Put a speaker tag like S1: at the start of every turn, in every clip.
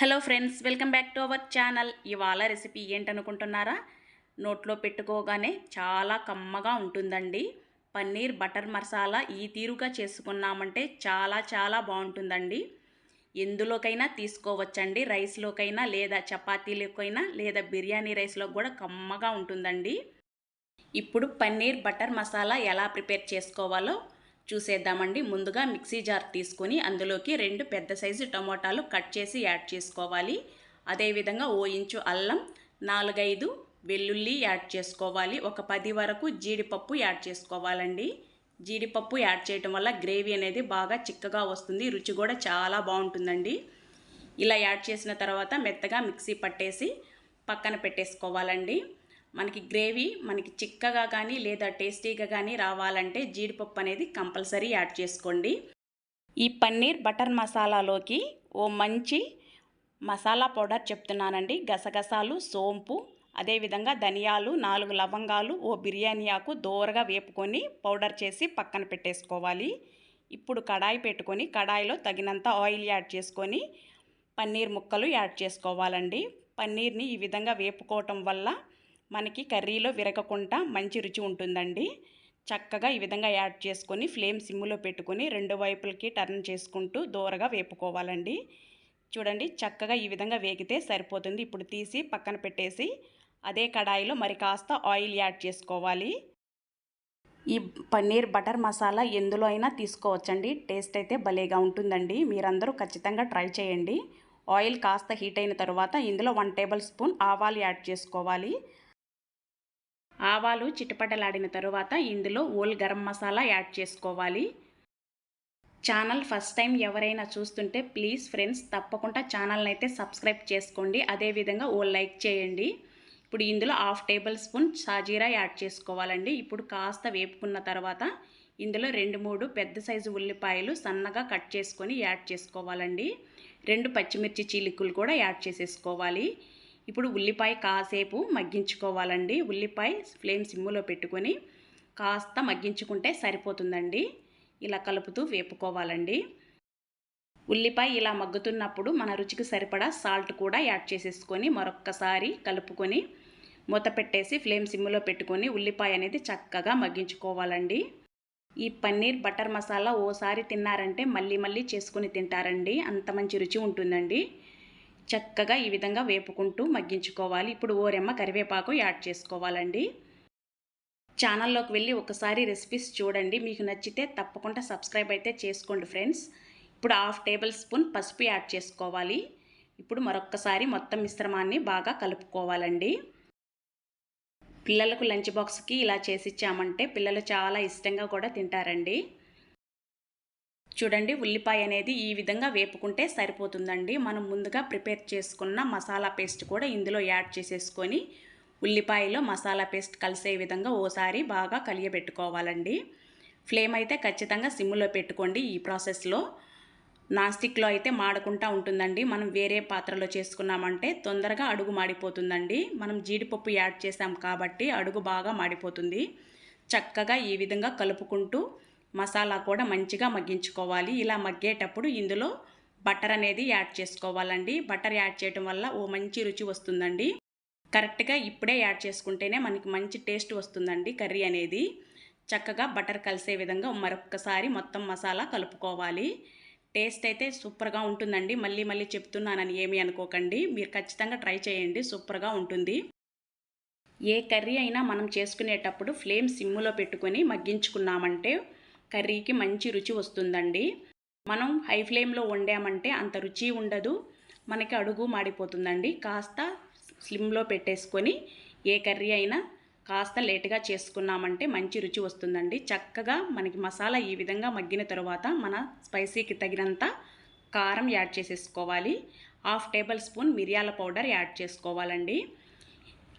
S1: Hello friends welcome back to our channel. ఇవాళ recipe ఏంటనుకుంటున్నారా? నోట్లో పెట్టుకోగానే చాలా కమ్మగా ఉంటుందండి. పన్నీర్ బటర్ మసాలా ఈ తీరుగా చేసుకున్నామంటే చాలా చాలా బాగుంటుందండి. ఎందులోకైనా తీసుకోవచ్చండి. రైస్లోకైనా లేదా చపాతీలోకైనా లేదా బిర్యానీ రైస్లో కూడా కమ్మగా ఉంటుందండి. ఇప్పుడు పన్నీర్ బటర్ మసాలా ఎలా ప్రిపేర్ చేసుకోవాలో చూసేద్దామండి. ముందుగా మిక్సీ జార్ తీసుకొని అందులోకి రెండు పెద్ద సైజు టమోటాలు కట్ చేసి యాడ్ చేసుకోవాలి. అదేవిధంగా ఓ ఇంచు అల్లం నాలుగైదు వెల్లుల్లి యాడ్ చేసుకోవాలి. ఒక పది వరకు జీడిపప్పు యాడ్ చేసుకోవాలండి. జీడిపప్పు యాడ్ చేయటం వల్ల గ్రేవీ అనేది బాగా చిక్కగా వస్తుంది. రుచి కూడా చాలా బాగుంటుందండి. ఇలా యాడ్ చేసిన తర్వాత మెత్తగా మిక్సీ పట్టేసి పక్కన పెట్టేసుకోవాలండి. మనకి గ్రేవీ మనకి చిక్కగా కానీ లేదా టేస్టీగా కానీ రావాలంటే జీడిపప్పు అనేది కంపల్సరీ యాడ్ చేసుకోండి. ఈ పన్నీర్ బటర్ మసాలాలోకి ఓ మంచి మసాలా పౌడర్ చెప్తున్నానండి. గసగసాలు సోంపు అదేవిధంగా ధనియాలు నాలుగు లవంగాలు ఓ బిర్యానీ ఆకు దోరగా వేపుకొని పౌడర్ చేసి పక్కన పెట్టేసుకోవాలి. ఇప్పుడు కడాయి పెట్టుకొని కడాయిలో తగినంత ఆయిల్ యాడ్ చేసుకొని పన్నీర్ ముక్కలు యాడ్ చేసుకోవాలండి. పన్నీర్ని ఈ విధంగా వేపుకోవటం వల్ల మనకి కర్రీలో విరగకుండా మంచి రుచి ఉంటుందండి. చక్కగా ఈ విధంగా యాడ్ చేసుకొని ఫ్లేమ్ సిమ్లో పెట్టుకొని రెండు వైపులకి టర్న్ చేసుకుంటూ దూరగా వేపుకోవాలండి. చూడండి చక్కగా ఈ విధంగా వేగితే సరిపోతుంది. ఇప్పుడు తీసి పక్కన పెట్టేసి అదే కడాయిలో మరి కాస్త ఆయిల్ యాడ్ చేసుకోవాలి. ఈ పన్నీర్ బటర్ మసాలా ఎందులో అయినా తీసుకోవచ్చండి. టేస్ట్ అయితే భలేగా ఉంటుందండి. మీరందరూ ఖచ్చితంగా ట్రై చేయండి. ఆయిల్ కాస్త హీట్ అయిన తర్వాత ఇందులో వన్ టేబుల్ స్పూన్ ఆవాలు యాడ్ చేసుకోవాలి. ఆవాలు చిటపటలాడిన తరువాత ఇందులో ఓల్ గరం మసాలా యాడ్ చేసుకోవాలి. ఛానల్ ఫస్ట్ టైం ఎవరైనా చూస్తుంటే ప్లీజ్ ఫ్రెండ్స్ తప్పకుండా ఛానల్ని అయితే సబ్స్క్రైబ్ చేసుకోండి. అదేవిధంగా ఓ లైక్ చేయండి. ఇప్పుడు ఇందులో హాఫ్ టేబుల్ స్పూన్ సాజీరా యాడ్ చేసుకోవాలండి. ఇప్పుడు కాస్త వేపుకున్న తర్వాత ఇందులో రెండు మూడు పెద్ద సైజు ఉల్లిపాయలు సన్నగా కట్ చేసుకొని యాడ్ చేసుకోవాలండి. రెండు పచ్చిమిర్చి చీలికలు కూడా యాడ్ చేసేసుకోవాలి. ఇప్పుడు ఉల్లిపాయ కాసేపు మగ్గించుకోవాలండి. ఉల్లిపాయ ఫ్లేమ్ సిమ్ములో పెట్టుకొని కాస్త మగ్గించుకుంటే సరిపోతుందండి. ఇలా కలుపుతూ వేపుకోవాలండి. ఉల్లిపాయ ఇలా మగ్గుతున్నప్పుడు మన రుచికి సరిపడా సాల్ట్ కూడా యాడ్ చేసేసుకొని మరొక్కసారి కలుపుకొని మూత పెట్టేసి ఫ్లేమ్ సిమ్లో పెట్టుకొని ఉల్లిపాయ అనేది చక్కగా మగ్గించుకోవాలండి. ఈ పన్నీర్ బటర్ మసాలా ఓసారి తిన్నారంటే మళ్ళీ మళ్ళీ చేసుకుని తింటారండి. అంత మంచి రుచి ఉంటుందండి. చక్కగా ఈ విధంగా వేపుకుంటూ మగ్గించుకోవాలి. ఇప్పుడు ఓరెమ్మ కరివేపాకు యాడ్ చేసుకోవాలండి. ఛానల్లోకి వెళ్ళి ఒకసారి రెసిపీస్ చూడండి. మీకు నచ్చితే తప్పకుండా సబ్స్క్రైబ్ అయితే చేసుకోండి ఫ్రెండ్స్. ఇప్పుడు హాఫ్ టేబుల్ స్పూన్ పసుపు యాడ్ చేసుకోవాలి. ఇప్పుడు మరొక్కసారి మొత్తం మిశ్రమాన్ని బాగా కలుపుకోవాలండి. పిల్లలకు లంచ్ బాక్స్కి ఇలా చేసి ఇచ్చామంటే పిల్లలు చాలా ఇష్టంగా కూడా తింటారండి. చూడండి ఉల్లిపాయ అనేది ఈ విధంగా వేపుకుంటే సరిపోతుందండి. మనం ముందుగా ప్రిపేర్ చేసుకున్న మసాలా పేస్ట్ కూడా ఇందులో యాడ్ చేసేసుకొని ఉల్లిపాయలో మసాలా పేస్ట్ కలిసే విధంగా ఓసారి బాగా కలియబెట్టుకోవాలండి. ఫ్లేమ్ అయితే ఖచ్చితంగా సిమ్లో పెట్టుకోండి ఈ ప్రాసెస్లో. నాన్ స్టిక్లో అయితే మాడకుండా ఉంటుందండి. మనం వేరే పాత్రలో చేసుకున్నామంటే తొందరగా అడుగు మాడిపోతుందండి. మనం జీడిపప్పు యాడ్ చేసాం కాబట్టి అడుగు బాగా మాడిపోతుంది. చక్కగా ఈ విధంగా కలుపుకుంటూ మసాలా కూడా మంచిగా మగ్గించుకోవాలి. ఇలా మగ్గేటప్పుడు ఇందులో బటర్ అనేది యాడ్ చేసుకోవాలండి. బటర్ యాడ్ చేయడం వల్ల ఓ మంచి రుచి వస్తుందండి. కరెక్ట్గా ఇప్పుడే యాడ్ చేసుకుంటేనే మనకి మంచి టేస్ట్ వస్తుందండి కర్రీ అనేది. చక్కగా బటర్ కలిసే విధంగా మరొక్కసారి మొత్తం మసాలా కలుపుకోవాలి. టేస్ట్ అయితే సూపర్గా ఉంటుందండి. మళ్ళీ మళ్ళీ చెప్తున్నానని ఏమి అనుకోకండి. మీరు ఖచ్చితంగా ట్రై చేయండి. సూపర్గా ఉంటుంది. ఏ కర్రీ అయినా మనం చేసుకునేటప్పుడు ఫ్లేమ్ సిమ్ములో పెట్టుకొని మగ్గించుకున్నామంటే కర్రీకి మంచి రుచి వస్తుందండి. మనం హై ఫ్లేమ్లో వండామంటే అంత రుచి ఉండదు. మనకి అడుగు మాడిపోతుందండి. కాస్త స్లిమ్లో పెట్టేసుకొని ఏ కర్రీ అయినా కాస్త లేటుగా చేసుకున్నామంటే మంచి రుచి వస్తుందండి. చక్కగా మనకి మసాలా ఈ విధంగా మగ్గిన తర్వాత మన స్పైసీకి తగినంత కారం యాడ్ చేసేసుకోవాలి. హాఫ్ టేబుల్ స్పూన్ మిరియాల పౌడర్ యాడ్ చేసుకోవాలండి.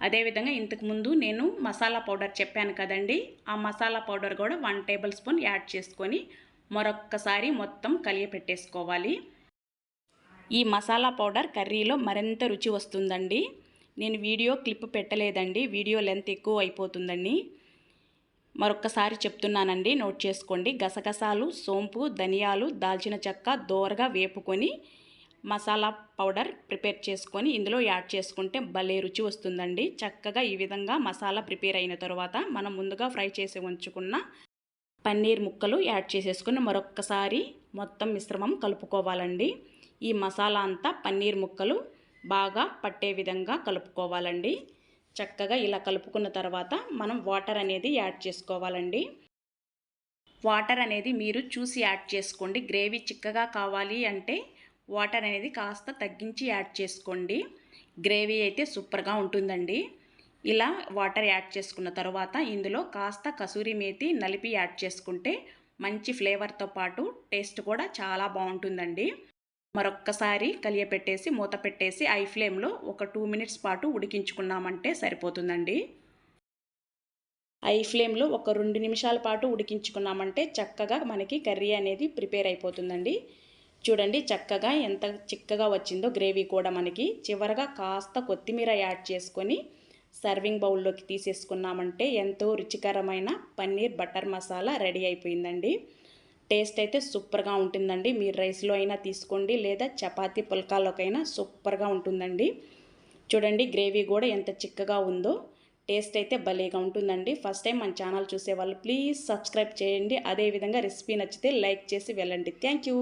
S1: అదేవిధంగా ఇంతకుముందు నేను మసాలా పౌడర్ చెప్పాను కదండి. ఆ మసాలా పౌడర్ కూడా వన్ టేబుల్ స్పూన్ యాడ్ చేసుకొని మరొక్కసారి మొత్తం కలియపెట్టేసుకోవాలి ఈ మసాలా పౌడర్ కర్రీలో మరింత రుచి వస్తుందండి. నేను వీడియో క్లిప్ పెట్టలేదండి. వీడియో లెంత్ ఎక్కువ అయిపోతుందండి. మరొక్కసారి చెప్తున్నానండి. నోట్ చేసుకోండి. గసగసాలు సోంపు ధనియాలు దాల్చిన చెక్క దోరగా వేపుకొని మసాలా పౌడర్ ప్రిపేర్ చేసుకొని ఇందులో యాడ్ చేసుకుంటే భలే రుచి వస్తుందండి. చక్కగా ఈ విధంగా మసాలా ప్రిపేర్ అయిన తర్వాత మనం ముందుగా ఫ్రై చేసి ఉంచుకున్న పన్నీర్ ముక్కలు యాడ్ చేసేసుకొని మరొక్కసారి మొత్తం మిశ్రమం కలుపుకోవాలండి. ఈ మసాలా అంతా పన్నీర్ ముక్కలు బాగా పట్టే విధంగా కలుపుకోవాలండి. చక్కగా ఇలా కలుపుకున్న తర్వాత మనం వాటర్ అనేది యాడ్ చేసుకోవాలండి. వాటర్ అనేది మీరు చూసి యాడ్ చేసుకోండి. గ్రేవీ చిక్కగా కావాలి అంటే వాటర్ అనేది కాస్త తగ్గించి యాడ్ చేసుకోండి. గ్రేవీ అయితే సూపర్గా ఉంటుందండి. ఇలా వాటర్ యాడ్ చేసుకున్న తర్వాత ఇందులో కాస్త కసూరి మేతి నలిపి యాడ్ చేసుకుంటే మంచి ఫ్లేవర్తో పాటు టేస్ట్ కూడా చాలా బాగుంటుందండి. మరొక్కసారి కలియపెట్టేసి మూత పెట్టేసి ఐ ఫ్లేమ్లో ఒక టూ మినిట్స్ పాటు ఉడికించుకున్నామంటే సరిపోతుందండి. ఐ ఫ్లేమ్లో ఒక రెండు నిమిషాల పాటు ఉడికించుకున్నామంటే చక్కగా మనకి కర్రీ అనేది ప్రిపేర్ అయిపోతుందండి. చూడండి చక్కగా ఎంత చిక్కగా వచ్చిందో గ్రేవీ కూడా మనకి. చివరగా కాస్త కొత్తిమీర యాడ్ చేసుకొని సర్వింగ్ బౌల్లోకి తీసేసుకున్నామంటే ఎంతో రుచికరమైన పన్నీర్ బటర్ మసాలా రెడీ అయిపోయిందండి. టేస్ట్ అయితే సూపర్గా ఉంటుందండి. మీరు రైస్లో అయినా తీసుకోండి లేదా చపాతీ పుల్కాలోకైనా సూపర్గా ఉంటుందండి. చూడండి గ్రేవీ కూడా ఎంత చిక్కగా ఉందో. టేస్ట్ అయితే భలేగా ఉంటుందండి. ఫస్ట్ టైం మన ఛానల్ చూసేవాళ్ళు ప్లీజ్ సబ్స్క్రైబ్ చేయండి. అదేవిధంగా రెసిపీ నచ్చితే లైక్ చేసి వెళ్ళండి. Thank you.